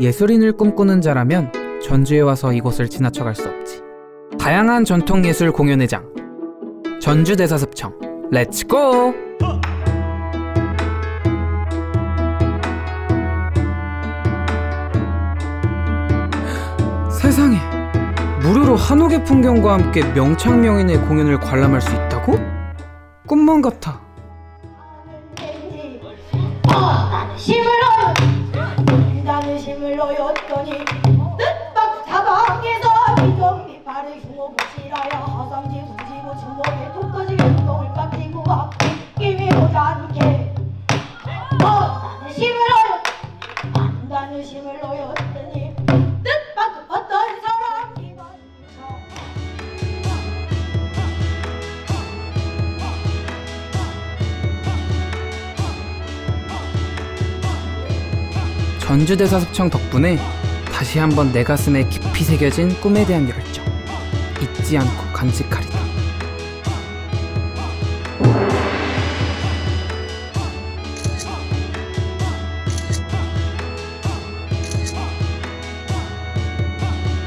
예술인을 꿈꾸는 자라면 전주에 와서 이곳을 지나쳐갈 수 없지. 다양한 전통 예술 공연회장. 전주 대사습청. 렛츠고! 세상에! 무료로 한옥의 풍경과 함께 명창명인의 공연을 관람할 수 있다고? 꿈만 같아. 어였 어였더니 뜻밖 사방에서 미정미 발을 흉어 보시라야 허상지 후지고 주먹에 독거지게 운동을 와 이미 오지 않게 어 나는 심을 어였 나는 심을 어였 전주대사습청 덕분에 다시 한번 내 가슴에 깊이 새겨진 꿈에 대한 열정 잊지 않고 간직하리다.